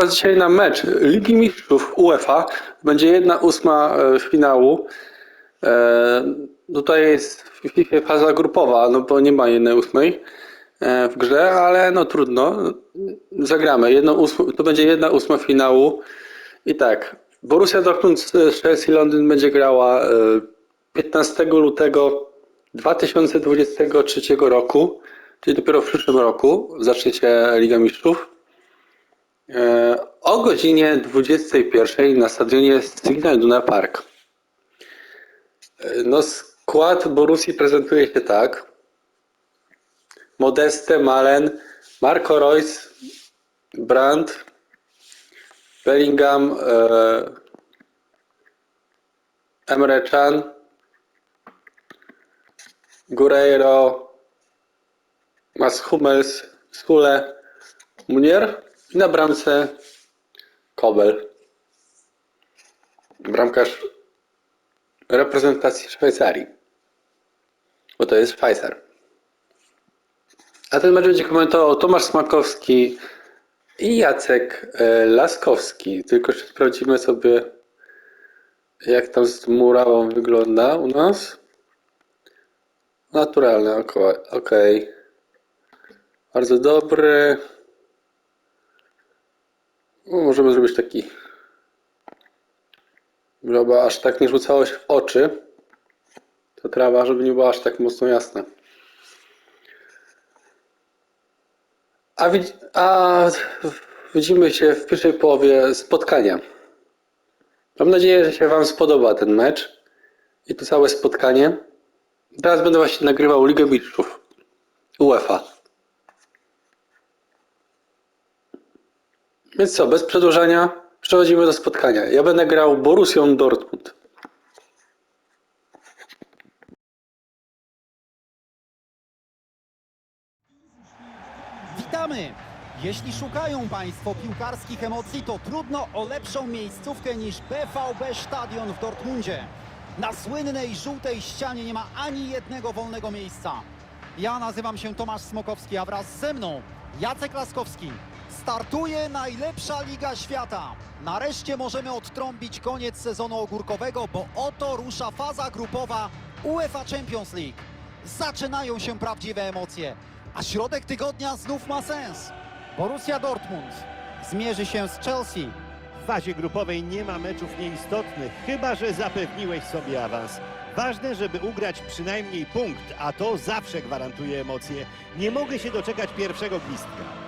Was dzisiaj na mecz Ligi Mistrzów UEFA. Będzie jedna ósma e, finału. E, Tutaj jest faza grupowa, no bo nie ma jednej ósmej e, w grze, ale no trudno. Zagramy. Jedną ósmą, to będzie jedna ósma finału. I tak, Borussia Dortmund z Chelsea Londyn będzie grała e, 15 lutego 2023 roku, czyli dopiero w przyszłym roku zacznie się Liga Mistrzów. E, O godzinie 21 na stadionie Signal Iduna Park. E, No skład Borussii prezentuje się tak. Modeste, Malen, Marco Reus, Brandt, Bellingham, e, Emre Can, Guerreiro, Mats Hummels, Skule, Munier i na bramce Kobel. Bramkarz reprezentacji Szwajcarii. Bo to jest Pfizer. A ten mecz będzie komentował Tomasz Smakowski i Jacek e, Laskowski. Tylko jeszcze sprawdzimy sobie, jak tam z murawą wygląda u nas. Naturalne, oko- okej. Bardzo dobry. No, możemy zrobić taki, żeby aż tak nie rzucało się w oczy. Ta trawa, żeby nie była aż tak mocno jasna. A, a widzimy się w pierwszej połowie spotkania. Mam nadzieję, że się Wam spodoba ten mecz i to całe spotkanie. Teraz będę właśnie nagrywał Ligę Mistrzów UEFA. Więc co, bez przedłużania przechodzimy do spotkania. Ja będę grał Borussią Dortmund. Witamy! Jeśli szukają Państwo piłkarskich emocji, to trudno o lepszą miejscówkę niż BVB Stadion w Dortmundzie. Na słynnej żółtej ścianie nie ma ani jednego wolnego miejsca. Ja nazywam się Tomasz Smokowski, a wraz ze mną Jacek Laskowski. Startuje najlepsza liga świata. Nareszcie możemy odtrąbić koniec sezonu ogórkowego, bo oto rusza faza grupowa UEFA Champions League. Zaczynają się prawdziwe emocje, a środek tygodnia znów ma sens. Borussia Dortmund zmierzy się z Chelsea. W fazie grupowej nie ma meczów nieistotnych, chyba że zapewniłeś sobie awans. Ważne, żeby ugrać przynajmniej punkt, a to zawsze gwarantuje emocje. Nie mogę się doczekać pierwszego gwizdka.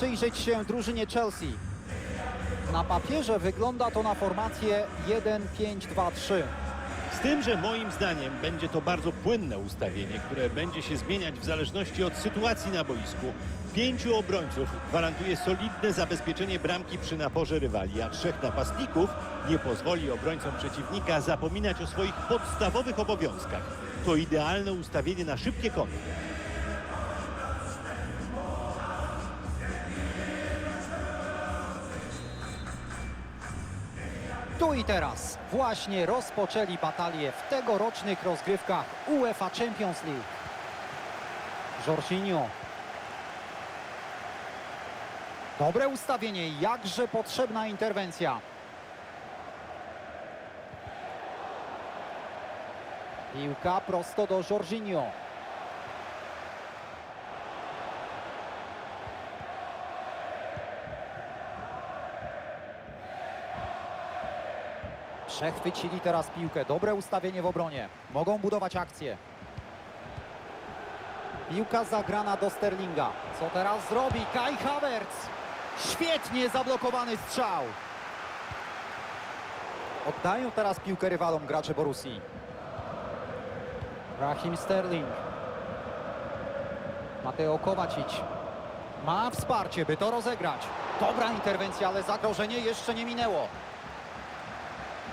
Przyjrzeć się drużynie Chelsea. Na papierze wygląda to na formację 1-5-2-3. Z tym, że moim zdaniem będzie to bardzo płynne ustawienie, które będzie się zmieniać w zależności od sytuacji na boisku. Pięciu obrońców gwarantuje solidne zabezpieczenie bramki przy naporze rywali, a trzech napastników nie pozwoli obrońcom przeciwnika zapominać o swoich podstawowych obowiązkach. To idealne ustawienie na szybkie kontry. Tu i teraz właśnie rozpoczęli batalię w tegorocznych rozgrywkach UEFA Champions League. Jorginho. Dobre ustawienie, jakże potrzebna interwencja. Piłka prosto do Jorginho. Przechwycili teraz piłkę. Dobre ustawienie w obronie. Mogą budować akcję. Piłka zagrana do Sterlinga. Co teraz zrobi? Kai Havertz. Świetnie zablokowany strzał. Oddają teraz piłkę rywalom gracze Borussii. Rahim Sterling. Mateo Kovacic. Ma wsparcie, by to rozegrać. Dobra interwencja, ale zagrożenie jeszcze nie minęło.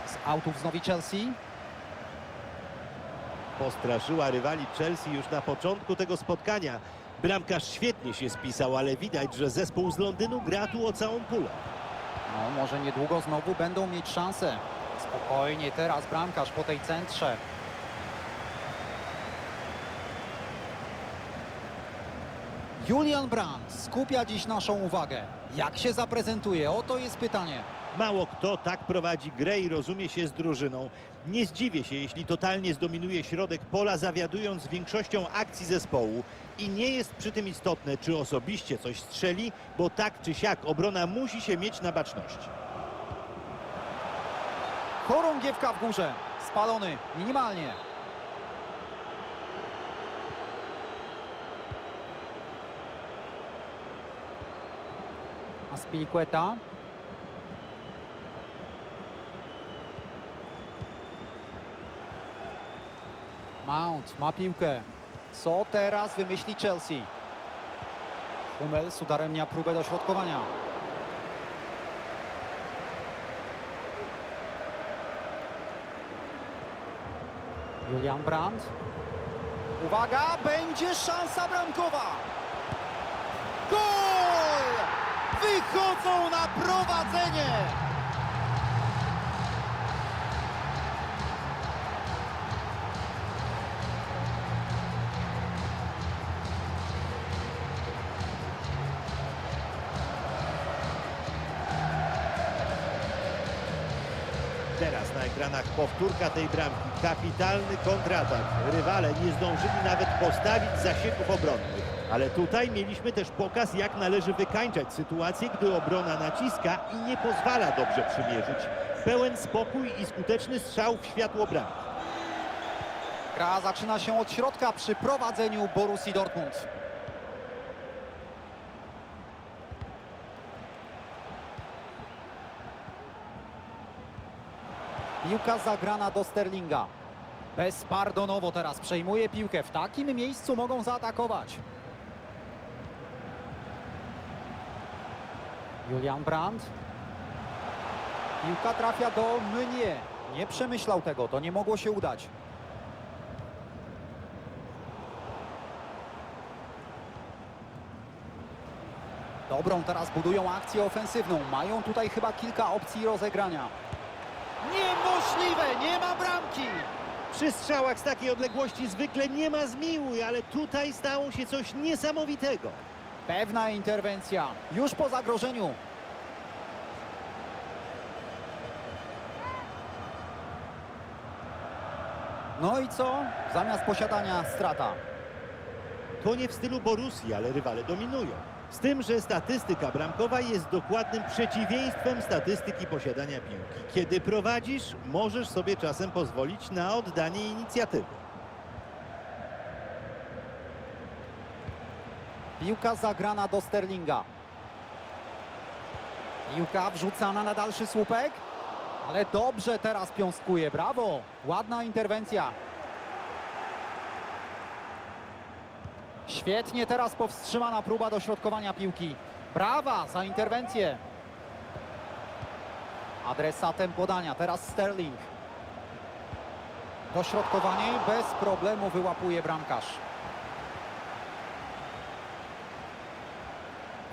Z autów wznowi Chelsea. Postraszyła rywali Chelsea już na początku tego spotkania. Bramkarz świetnie się spisał, ale widać, że zespół z Londynu gra tu o całą pulę. No, może niedługo znowu będą mieć szansę. Spokojnie, teraz bramkarz po tej centrze. Julian Brandt skupia dziś naszą uwagę. Jak się zaprezentuje? Oto jest pytanie. Mało kto tak prowadzi grę i rozumie się z drużyną. Nie zdziwię się, jeśli totalnie zdominuje środek pola, zawiadując większością akcji zespołu. I nie jest przy tym istotne, czy osobiście coś strzeli, bo tak czy siak obrona musi się mieć na baczności. Chorągiewka w górze. Spalony, minimalnie. Aspilicueta. Mount ma piłkę. Co teraz wymyśli Chelsea? Hummels udaremnia próbę dośrodkowania. Julian Brandt. Uwaga, będzie szansa bramkowa. Gol! Wychodzą na prowadzenie. Powtórka tej bramki. Kapitalny kontratak. Rywale nie zdążyli nawet postawić zasieków obronnych. Ale tutaj mieliśmy też pokaz, jak należy wykańczać sytuację, gdy obrona naciska i nie pozwala dobrze przymierzyć. Pełen spokój i skuteczny strzał w światło bramki. Gra zaczyna się od środka przy prowadzeniu Borussii Dortmund. Piłka zagrana do Sterlinga. Bezpardonowo teraz przejmuje piłkę. W takim miejscu mogą zaatakować. Julian Brandt. Piłka trafia do mnie. Nie przemyślał tego, to nie mogło się udać. Dobrą teraz budują akcję ofensywną. Mają tutaj chyba kilka opcji rozegrania. Niemożliwe, nie ma bramki! Przy strzałach z takiej odległości zwykle nie ma zmiłuj, ale tutaj stało się coś niesamowitego. Pewna interwencja, już po zagrożeniu. No i co? Zamiast posiadania strata. To nie w stylu Borussii, ale rywale dominują. Z tym, że statystyka bramkowa jest dokładnym przeciwieństwem statystyki posiadania piłki. Kiedy prowadzisz, możesz sobie czasem pozwolić na oddanie inicjatywy. Piłka zagrana do Sterlinga. Piłka wrzucana na dalszy słupek. Ale dobrze teraz piąskuje, brawo! Ładna interwencja. Świetnie teraz powstrzymana próba dośrodkowania piłki. Brawa za interwencję. Adresatem podania, teraz Sterling. Dośrodkowanie bez problemu wyłapuje bramkarz.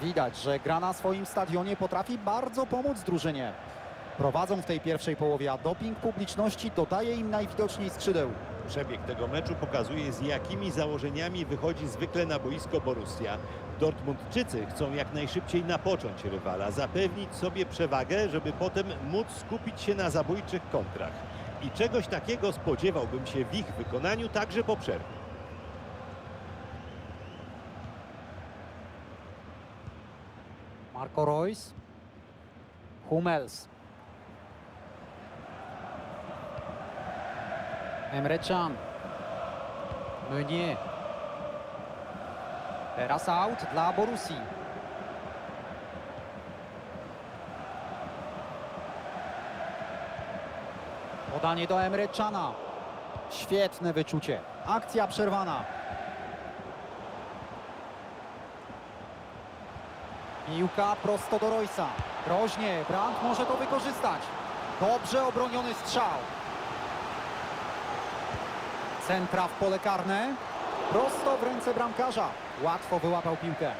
Widać, że gra na swoim stadionie potrafi bardzo pomóc drużynie. Prowadzą w tej pierwszej połowie, a doping publiczności dodaje im najwidoczniej skrzydeł. Przebieg tego meczu pokazuje, z jakimi założeniami wychodzi zwykle na boisko Borussia. Dortmundczycy chcą jak najszybciej napocząć rywala, zapewnić sobie przewagę, żeby potem móc skupić się na zabójczych kontrach. I czegoś takiego spodziewałbym się w ich wykonaniu także po przerwie. Marco Reus. Hummels. Emre Can. Meunier. Teraz out dla Borusi. Podanie do Emre Cana. Świetne wyczucie. Akcja przerwana. Piłka prosto do Roysa. Groźnie, Brandt może to wykorzystać. Dobrze obroniony strzał. Centra w pole karne. Prosto w ręce bramkarza. Łatwo wyłapał piłkę.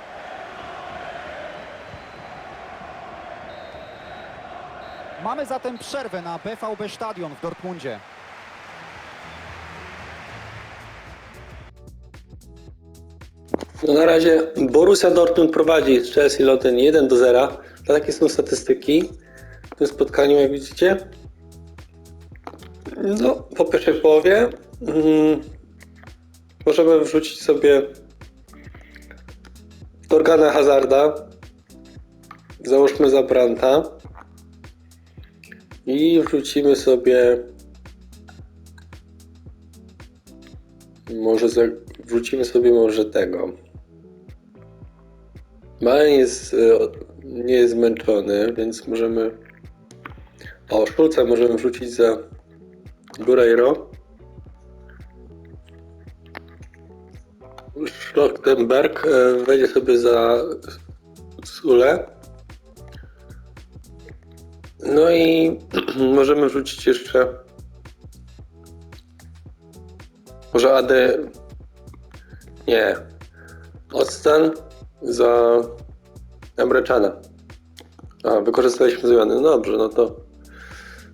Mamy zatem przerwę na BVB Stadion w Dortmundzie. No na razie Borussia Dortmund prowadzi z Chelsea Lotten 1 do 0. Takie są statystyki w tym spotkaniu, jak widzicie. No, po pierwszej połowie mm, możemy wrzucić sobie Torgana Hazarda. Załóżmy za Branta. I wrzucimy sobie może za, wrzucimy sobie może tego. Malen jest, e, nie jest zmęczony, więc możemy. O, Szulca możemy wrzucić za Guerreiro. Schlottenberg e, wejdzie sobie za Sule. No i możemy wrzucić jeszcze może AD nie Odstan za Emreczana. A, wykorzystaliśmy zmiany. No dobrze, no to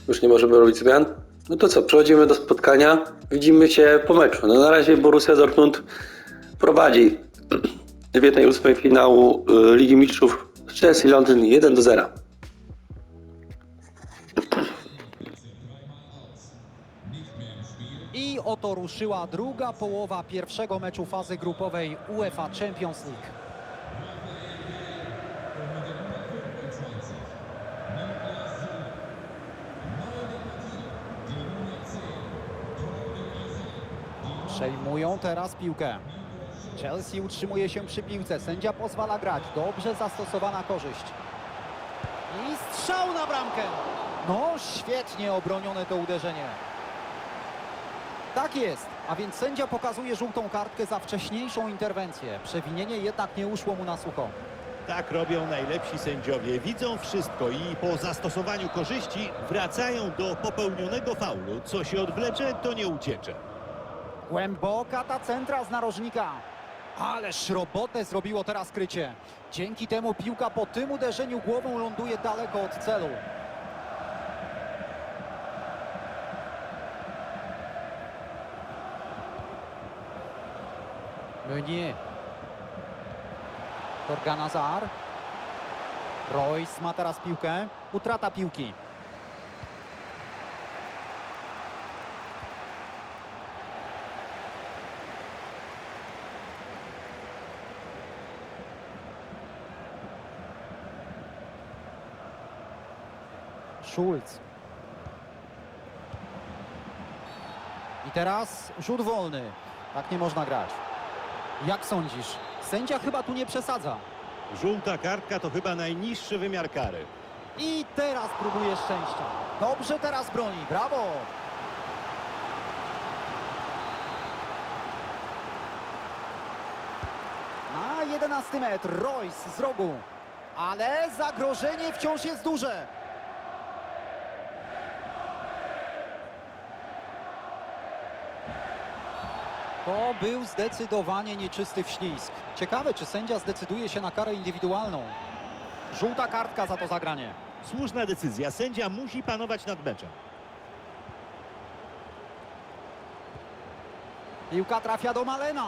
już nie możemy robić zmian. No to co, przechodzimy do spotkania. Widzimy się po meczu. No na razie Borussia Dortmund prowadzi w jednej ósmej finału y, Ligi Mistrzów Chelsea Londyn 1 do 0. I oto ruszyła druga połowa pierwszego meczu fazy grupowej UEFA Champions League. Przejmują teraz piłkę. Chelsea utrzymuje się przy piłce. Sędzia pozwala grać. Dobrze zastosowana korzyść. I strzał na bramkę. No, świetnie obronione to uderzenie. Tak jest, a więc sędzia pokazuje żółtą kartkę za wcześniejszą interwencję. Przewinienie jednak nie uszło mu na sucho. Tak robią najlepsi sędziowie. Widzą wszystko i po zastosowaniu korzyści wracają do popełnionego faulu. Co się odwlecze, to nie uciecze. Głęboka ta centra z narożnika. Ależ robotę zrobiło teraz krycie. Dzięki temu piłka po tym uderzeniu głową ląduje daleko od celu. Meunier. Torgan Azar. Royce ma teraz piłkę. Utrata piłki. Schulz. I teraz rzut wolny. Tak nie można grać. Jak sądzisz? Sędzia chyba tu nie przesadza. Żółta kartka to chyba najniższy wymiar kary. I teraz próbuje szczęścia. Dobrze teraz broni. Brawo! Na 11 metr Royce z rogu. Ale zagrożenie wciąż jest duże. To był zdecydowanie nieczysty wślizg. Ciekawe, czy sędzia zdecyduje się na karę indywidualną. Żółta kartka za to zagranie. Słuszna decyzja. Sędzia musi panować nad meczem. Piłka trafia do Malena.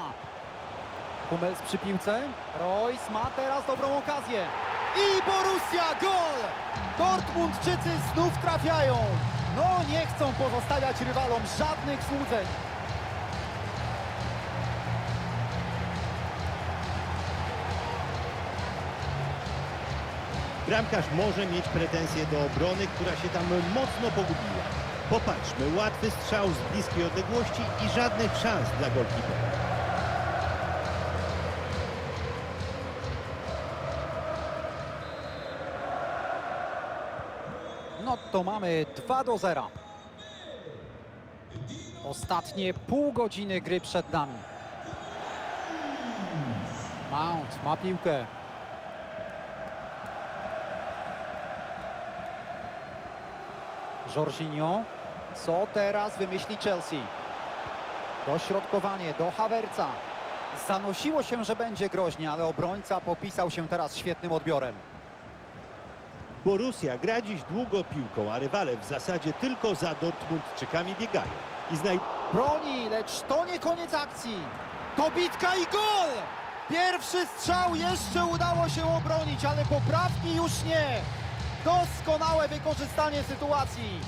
Hummels przy piłce. Royce ma teraz dobrą okazję. I Borussia gol! Dortmundczycy znów trafiają. No nie chcą pozostawiać rywalom żadnych złudzeń. Bramkarz może mieć pretensje do obrony, która się tam mocno pogubiła. Popatrzmy, łatwy strzał z bliskiej odległości i żadnych szans dla golkipera. No to mamy 2 do 0. Ostatnie pół godziny gry przed nami. Mount ma piłkę. Jorginho. Co teraz wymyśli Chelsea? Dośrodkowanie do Havertza. Zanosiło się, że będzie groźnie, ale obrońca popisał się teraz świetnym odbiorem. Borussia gra dziś długo piłką, a rywale w zasadzie tylko za Dortmundczykami biegają. I znaj... Broni, lecz to nie koniec akcji. To bitka i gol! Pierwszy strzał jeszcze udało się obronić, ale poprawki już nie. Doskonałe wykorzystanie sytuacji.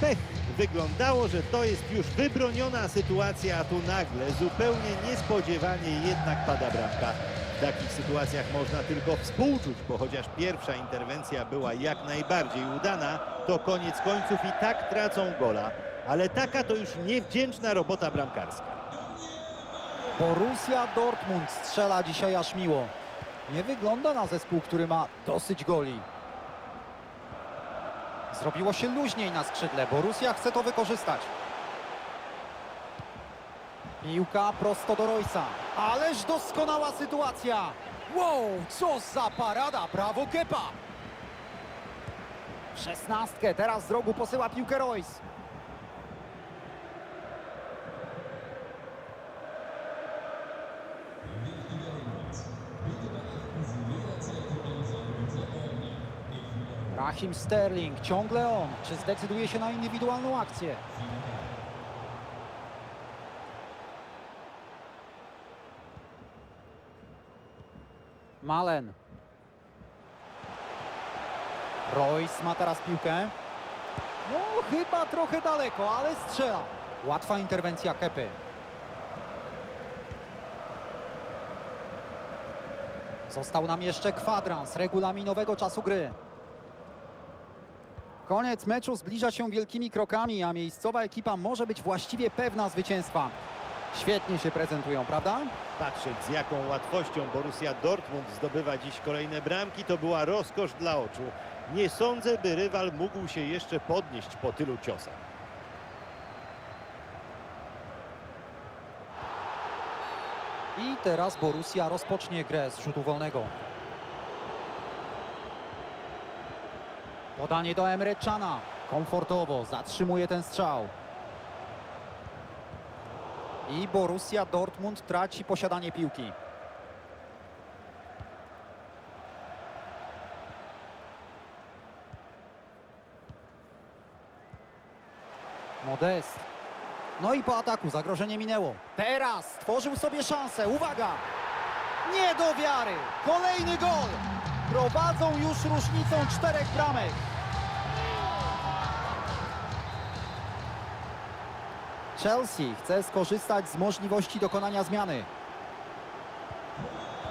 Pech. Wyglądało, że to jest już wybroniona sytuacja, a tu nagle, zupełnie niespodziewanie jednak pada bramka. W takich sytuacjach można tylko współczuć, bo chociaż pierwsza interwencja była jak najbardziej udana, to koniec końców i tak tracą gola. Ale taka to już niewdzięczna robota bramkarska. Borussia Dortmund strzela dzisiaj aż miło. Nie wygląda na zespół, który ma dosyć goli. Zrobiło się luźniej na skrzydle. Borussia chce to wykorzystać. Piłka prosto do Roysa. Ależ doskonała sytuacja. Wow, co za parada. Brawo Kepa. W Szesnastkę. Teraz z rogu posyła piłkę Royce. Rahim Sterling, ciągle on. Czy zdecyduje się na indywidualną akcję? Malen. Royce ma teraz piłkę. No, chyba trochę daleko, ale strzela. Łatwa interwencja Kepy. Został nam jeszcze kwadrans regulaminowego czasu gry. Koniec meczu zbliża się wielkimi krokami, a miejscowa ekipa może być właściwie pewna zwycięstwa. Świetnie się prezentują, prawda? Patrzeć z jaką łatwością Borussia Dortmund zdobywa dziś kolejne bramki, to była rozkosz dla oczu. Nie sądzę, by rywal mógł się jeszcze podnieść po tylu ciosach. I teraz Borussia rozpocznie grę z rzutu wolnego. Podanie do Emre Cana. Komfortowo zatrzymuje ten strzał. I Borussia Dortmund traci posiadanie piłki. Modest. No i po ataku zagrożenie minęło. Teraz stworzył sobie szansę. Uwaga! Nie do wiary! Kolejny gol! Prowadzą już różnicą czterech bramek. Chelsea chce skorzystać z możliwości dokonania zmiany.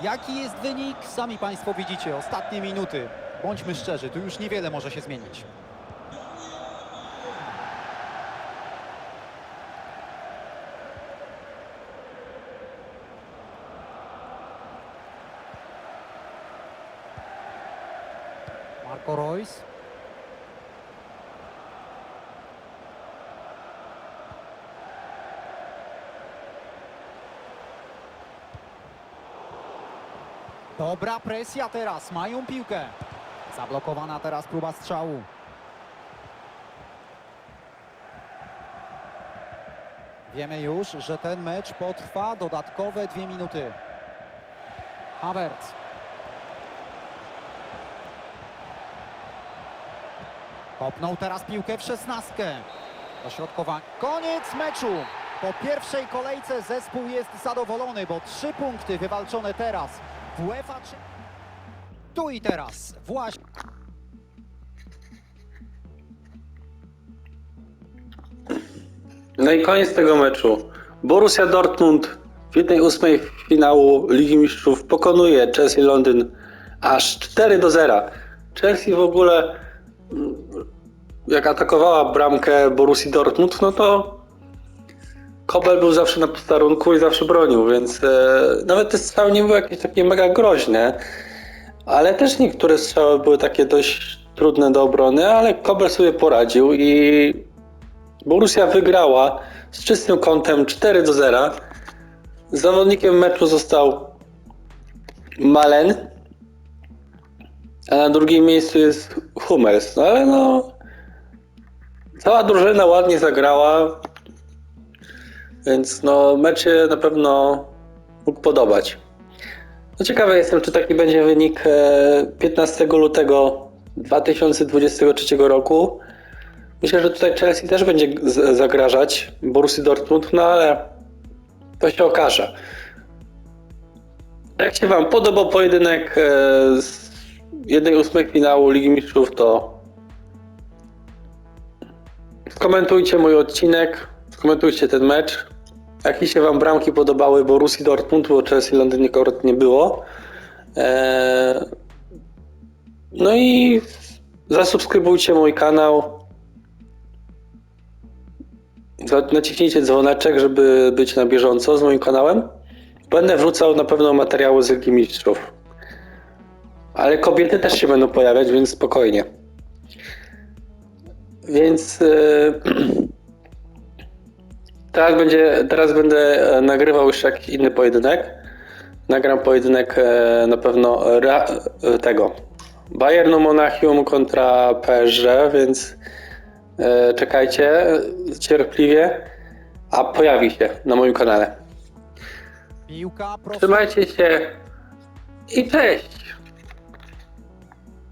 Jaki jest wynik? Sami Państwo widzicie. Ostatnie minuty. Bądźmy szczerzy, tu już niewiele może się zmienić. Marco Reus. Dobra presja teraz, mają piłkę. Zablokowana teraz próba strzału. Wiemy już, że ten mecz potrwa dodatkowe dwie minuty. Havertz. Kopnął teraz piłkę w szesnastkę. Dośrodkowanie. Koniec meczu. Po pierwszej kolejce zespół jest zadowolony, bo trzy punkty wywalczone teraz. UEFA. Tu i teraz. Właśnie. No i koniec tego meczu. Borussia Dortmund w 1-8 finału Ligi Mistrzów pokonuje Chelsea Londyn aż 4 do 0. Chelsea w ogóle mm, jak atakowała bramkę Borussii Dortmund, no to Kobel był zawsze na posterunku i zawsze bronił, więc e, nawet te strzały nie były jakieś takie mega groźne, ale też niektóre strzały były takie dość trudne do obrony, ale Kobel sobie poradził i Borussia wygrała z czystym kątem 4 do 0. Zawodnikiem meczu został Malen, a na drugim miejscu jest Hummels. No ale no, cała drużyna ładnie zagrała, więc no mecz się na pewno mógł podobać. No ciekawy jestem, czy taki będzie wynik e, 15 lutego 2023 roku. Myślę, że tutaj Chelsea też będzie zagrażać Borussii Dortmund, no ale to się okaże. Jak się Wam podobał pojedynek e, z 1-8 finału Ligi Mistrzów, to skomentujcie mój odcinek, skomentujcie ten mecz. Jakie się Wam bramki podobały Borussii Dortmund, bo Chelsea Londyn akurat nie było. E, no i zasubskrybujcie mój kanał. Naciśnijcie dzwoneczek, żeby być na bieżąco z moim kanałem. Będę wrzucał na pewno materiały z Ligi Mistrzów. Ale kobiety też się będą pojawiać, więc spokojnie. Więc yy, teraz, będzie, teraz będę e, nagrywał już jakiś inny pojedynek. Nagram pojedynek e, na pewno ra, e, tego Bayernu Monachium kontra PSG, więc czekajcie cierpliwie, a pojawi się na moim kanale. Trzymajcie się i cześć!